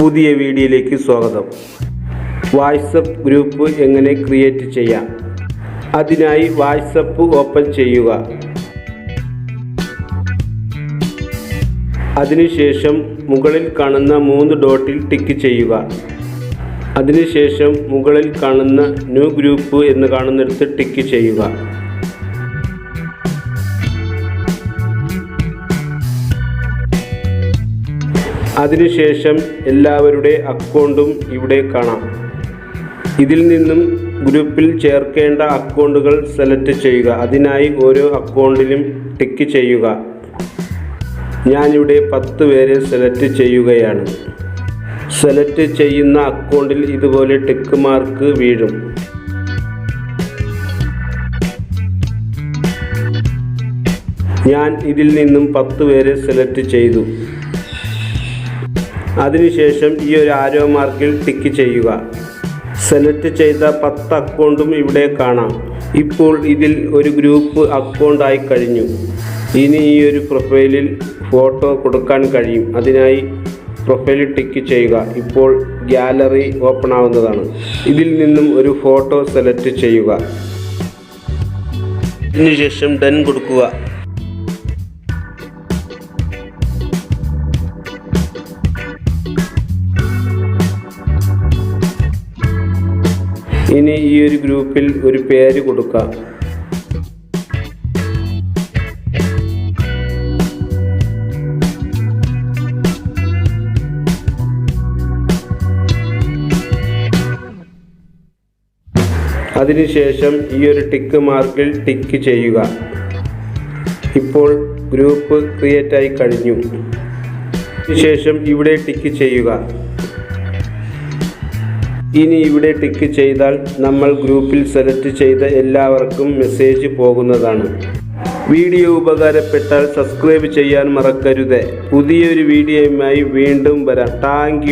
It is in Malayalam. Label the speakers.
Speaker 1: പുതിയ വീഡിയോയിലേക്ക് സ്വാഗതം. വാട്സപ്പ് ഗ്രൂപ്പ് എങ്ങനെ ക്രിയേറ്റ് ചെയ്യാം? അതിനായി വാട്സപ്പ് ഓപ്പൺ ചെയ്യുക. അതിനുശേഷം മുകളിൽ കാണുന്ന മൂന്ന് ഡോട്ടിൽ ടിക്ക് ചെയ്യുക. അതിനുശേഷം മുകളിൽ കാണുന്ന ന്യൂ ഗ്രൂപ്പ് എന്ന് കാണുന്നിടത്ത് ടിക്ക് ചെയ്യുക. അതിനുശേഷം എല്ലാവരുടെ അക്കൗണ്ടും ഇവിടെ കാണാം. ഇതിൽ നിന്നും ഗ്രൂപ്പിൽ ചേർക്കേണ്ട അക്കൗണ്ടുകൾ സെലക്ട് ചെയ്യുക. അതിനായി ഓരോ അക്കൗണ്ടിലും ടിക്ക് ചെയ്യുക. ഞാനിവിടെ പത്ത് പേരെ സെലക്ട് ചെയ്യുകയാണ്. സെലക്ട് ചെയ്യുന്ന അക്കൗണ്ടിൽ ഇതുപോലെ ടിക്ക് മാർക്ക് വീഴും. ഞാൻ ഇതിൽ നിന്നും പത്ത് പേരെ സെലക്ട് ചെയ്തു. അതിനുശേഷം ഈ ഒരു ആരോ മാർക്കിൽ ടിക്ക് ചെയ്യുക. സെലക്ട് ചെയ്ത പത്ത് അക്കൗണ്ടും ഇവിടെ കാണാം. ഇപ്പോൾ ഇതിൽ ഒരു ഗ്രൂപ്പ് അക്കൗണ്ടായി കഴിഞ്ഞു. ഇനി ഈ ഒരു പ്രൊഫൈലിൽ ഫോട്ടോ കൊടുക്കാൻ കഴിയും. അതിനായി പ്രൊഫൈലിൽ ടിക്ക് ചെയ്യുക. ഇപ്പോൾ ഗ്യാലറി ഓപ്പൺ ആവുന്നതാണ്. ഇതിൽ നിന്നും ഒരു ഫോട്ടോ സെലക്ട് ചെയ്യുക. ഇതിനുശേഷം ഡൻ കൊടുക്കുക. ഇനി ഈ ഒരു ഗ്രൂപ്പിൽ ഒരു പേര് കൊടുക്കുക അതിനുശേഷം ഈ ഒരു ടിക്ക് മാർക്കിൽ ടിക്ക് ചെയ്യുക. ഇപ്പോൾ ഗ്രൂപ്പ് ക്രിയേറ്റ് ആയി കഴിഞ്ഞു. ശേഷം ഇവിടെ ടിക്ക് ചെയ്യുക. ഇനി ഇവിടെ ടിക്ക് ചെയ്താൽ നമ്മൾ ഗ്രൂപ്പിൽ സെലക്ട് ചെയ്ത എല്ലാവർക്കും മെസ്സേജ് പോകുന്നതാണ്. വീഡിയോ ഉപകാരപ്പെട്ടാൽ സബ്സ്ക്രൈബ് ചെയ്യാൻ മറക്കരുത്. പുതിയൊരു വീഡിയോയുമായി വീണ്ടും വരാം. താങ്ക്